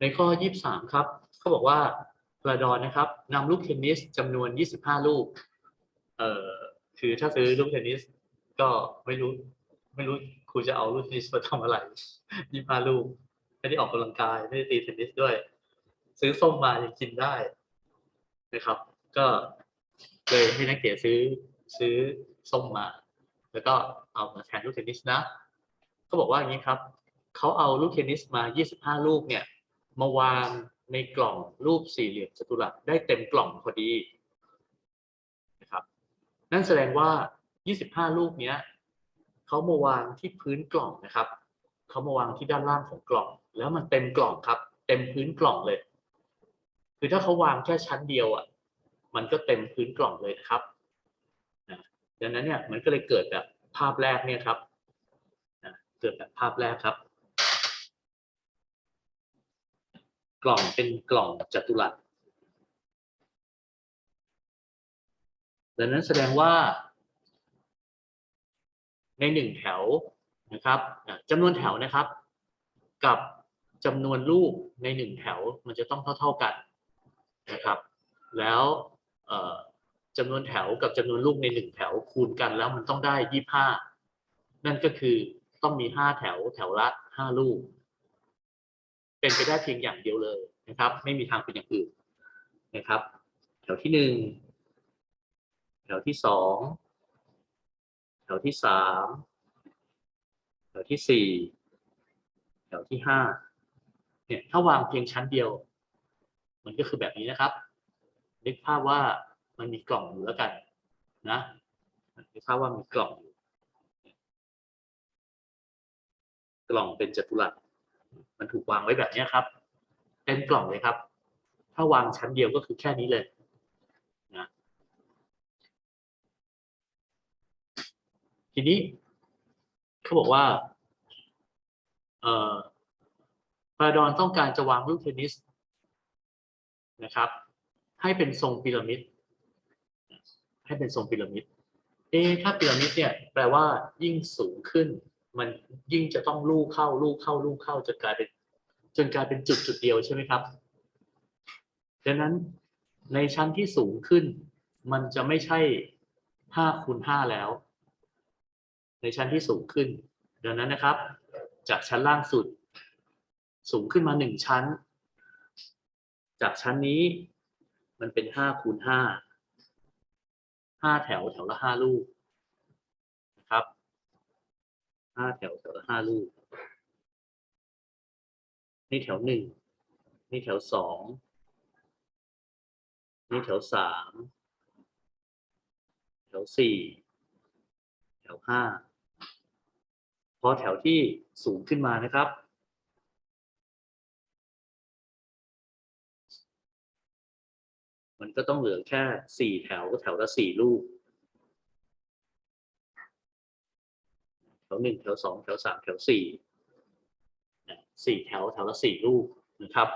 ในข้อ 23 ครับเขาบอกว่าลาดอนนะครับนำลูกเทนนิสจำนวน 25 ลูก เอ่อคือถ้าซื้อลูกเทนนิส ก็ไม่รู้ ไม่รู้ครูจะเอาลูกเทนนิสมาทำอะไร 25 ลูก ไม่ได้ออกกำลังกาย ไม่ได้ตีเทนนิสด้วย ซื้อส้มมายังกินได้นะครับ ก็เลยให้นักเตะซื้อซื้อส้มมา แล้วก็เอามาแทนลูกเทนนิสนะเขาบอกว่าอย่างนี้ครับเขาเอาลูกเทนนิสมา 25 ลูกเนี่ย มาวางในกล่องรูปสี่เหลี่ยมจัตุรัสได้เต็มกล่องพอดีนะครับ นั่นแสดงว่า 25 ลูกเนี้ยเขามาวางที่พื้นกล่องนะครับเขามาวางที่ด้านล่างของกล่อง แล้วมันเต็มกล่องครับ เต็มพื้นกล่องเลย คือถ้าเขาวางแค่ชั้นเดียวอะ มันก็เต็มพื้นกล่องเลยนะครับนะดังนั้นเนี่ยมันก็เลยเกิดแบบภาพแรกเนี่ยครับนะเกิดแบบภาพแรกครับ กล่องเป็นกล่องจัตุรัสดังนั้นแสดงว่า ในหนึ่งแถวนะครับจำนวนแถวนะครับ กับจำนวนลูกในหนึ่งแถวมันจะต้องเท่า ๆกันนะครับ แล้วจำนวนแถวกับจำนวนลูกในหนึ่งแถวคูณกันแล้วมันต้องได้ยี่ห้านั่นก็คือต้องมีห้าแถวแถวละห้าลูก เป็นไปได้เพียงอย่างเดียวเลยนะครับ ไม่มีทางเป็นอย่างอื่นนะครับ แถวที่หนึ่งแถวที่สองแถวที่สามแถวที่สี่แถวที่ห้าเนี่ยถ้าวางเพียงชั้นเดียว มันก็คือแบบนี้นะครับนึกภาพว่ามันมีกล่องอยู่แล้วกันนะนึกภาพว่ามีกล่องอยู่กล่องเป็นจัตุรัส มันถูกวางไว้แบบนี้ครับเต็มกล่องเลยครับ ถ้าวางชั้นเดียวก็คือแค่นี้เลยนะทีนี้เขาบอกว่าเอ่อพาราดอนต้องการจะวางลูกเทนนิสนะครับ ให้เป็นทรงพีระมิดให้เป็นทรงพีระมิดเอถ้าพีระมิดเนี่ยแปลว่ายิ่งสูงขึ้น มันยิ่งจะต้องลูกเข้าลูกเข้าลูกเข้าจนกลายเป็นจนกลายเป็นจุดจุดเดียวใช่ไหมครับดังนั้นในชั้นที่สูงขึ้น มันจะไม่ใช่ห้าคูณห้าแล้ว ในชั้นที่สูงขึ้น ดังนั้นนะครับ จากชั้นล่างสุด สูงขึ้นมาหนึ่งชั้น จากชั้นนี้มันเป็นห้าคูณห้าห้าแถวแถวละห้าลูกนะครับ ห้าแถวแถวละห้าลูก นี่แถวหนึ่ง นี่แถวสอง นี่แถวสาม แถวสี่ แถวห้า พอแถวที่สูงขึ้นมานะครับ มันก็ต้องเหลือแค่สี่แถวแถวละสี่ลูก แถวหนึ่งแถวสองแถวสามแถวสี่สี่แถวแถวละสี่ลูกนะครับ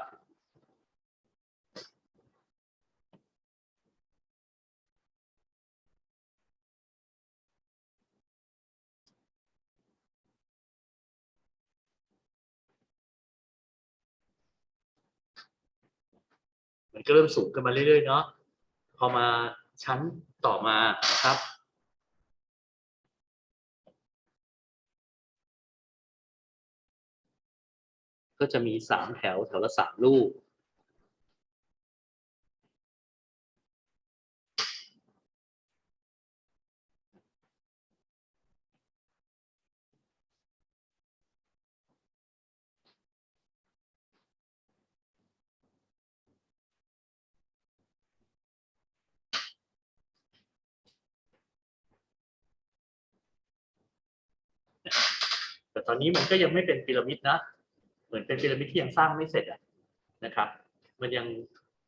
มันก็เริ่มสูงขึ้นมาเรื่อยๆเนาะพอมาชั้นต่อมานะครับ ก็จะมีสามแถวแถวละสามลูก แต่ตอนนี้มันก็ยังไม่เป็นพีระมิดนะ เหมือนเป็นพีระมิดที่ยังสร้างไม่เสร็จอะนะครับ มันยัง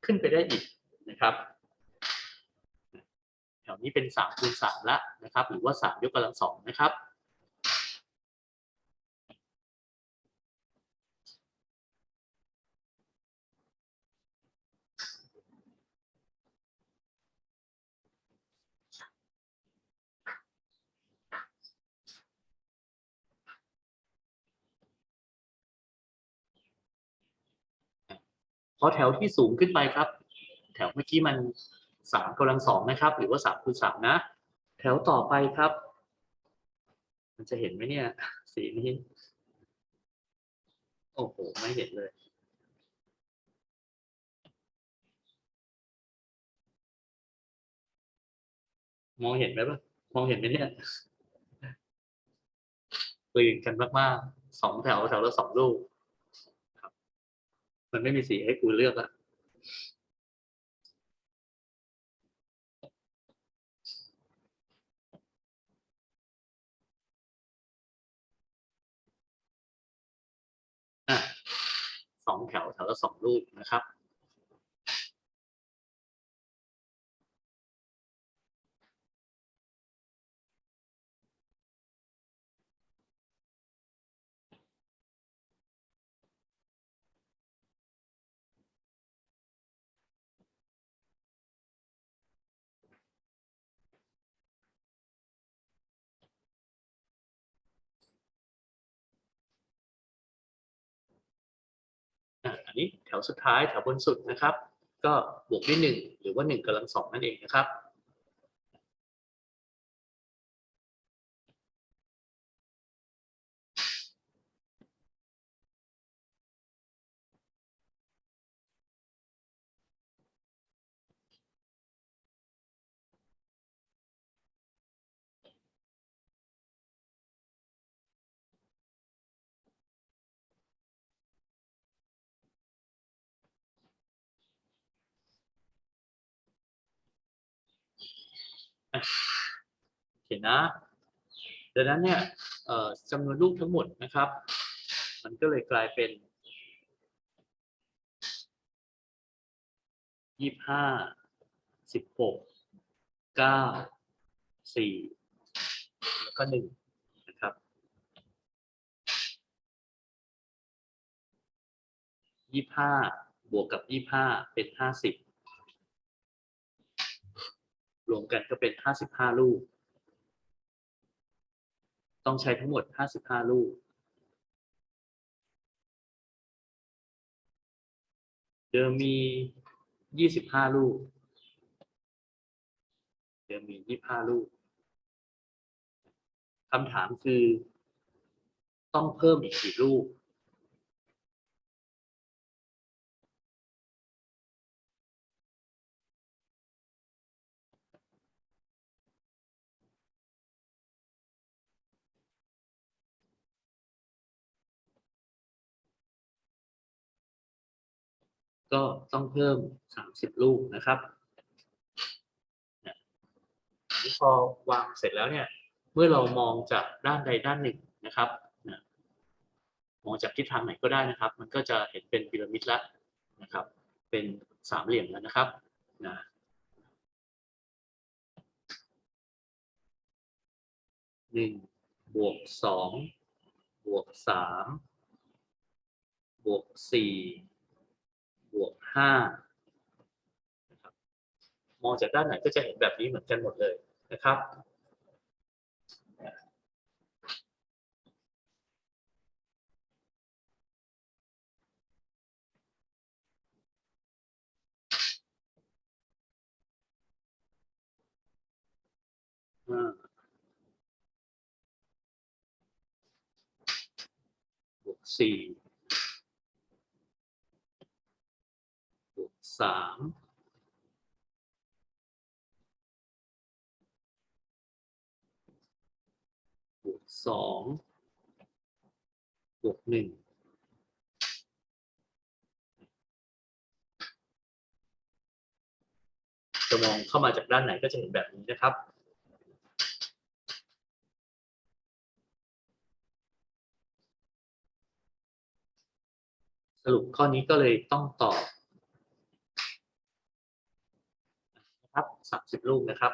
ขึ้นไปได้อีกนะครับแถวนี้เป็นสามคูณสามละนะครับ หรือว่าสามยกกำลังสองนะครับ พอแถวที่สูงขึ้นไปครับ แถวเมื่อกี้มันสามกำลังสองนะครับ หรือว่าสามคูณสามนะ แถวต่อไปครับ มันจะเห็นไหมเนี่ย สีนี้ โอ้โห ไม่เห็นเลย มองเห็นไหมปะมองเห็นไหมเนี่ยตื่นกันมากๆสองแถวแถวละสองลูก มันไม่มีสีให้กูเลือกอะสองแถวแถวละสองรูปนะครับ อันนี้แถวสุดท้ายแถวบนสุดนะครับ ก็บวกด้วยหนึ่งหรือว่าหนึ่งกำลังสองนั่นเองนะครับ เห็นนะดังนั้นเนี่ยเอ่อจำนวนลูกทั้งหมดนะครับ มันก็เลยกลายเป็นยี่ห้าสิบหกเก้าสี่แล้วก็หนึ่งนะครับ ยี่ห้าบวกกับยี่ห้าเป็นห้าสิบ รวมกันก็เป็น 55 ลูก ต้องใช้ทั้งหมด 55 ลูก เดิมมี 25 ลูก เดิมมี 25 ลูกคำถามคือ ต้องเพิ่มอีกกี่ลูก ก็ต้องเพิ่ม 30 ลูกนะครับพอวางเสร็จแล้วเนี่ย เมื่อเรามองจากด้านใดด้านหนึ่งนะครับมองจากทิศทางไหนก็ได้นะครับ มันก็จะเห็นเป็นพีระมิดแล้วนะครับ เป็นสามเหลี่ยมแล้วนะครับนะหนึ่งบวกสองบวกสามบวกสี่ ห้านะครับมองจากด้านไหนก็จะเห็นแบบนี้เหมือนกันหมดเลยนะครับ อ่าบวกสี่บวก สามบวกสองบวกหนึ่งจะมองเข้ามาจากด้านไหนก็จะเห็นแบบนี้นะครับ สรุปข้อนี้ก็เลยต้องตอบ นะครับสามสิบลูกนะครับ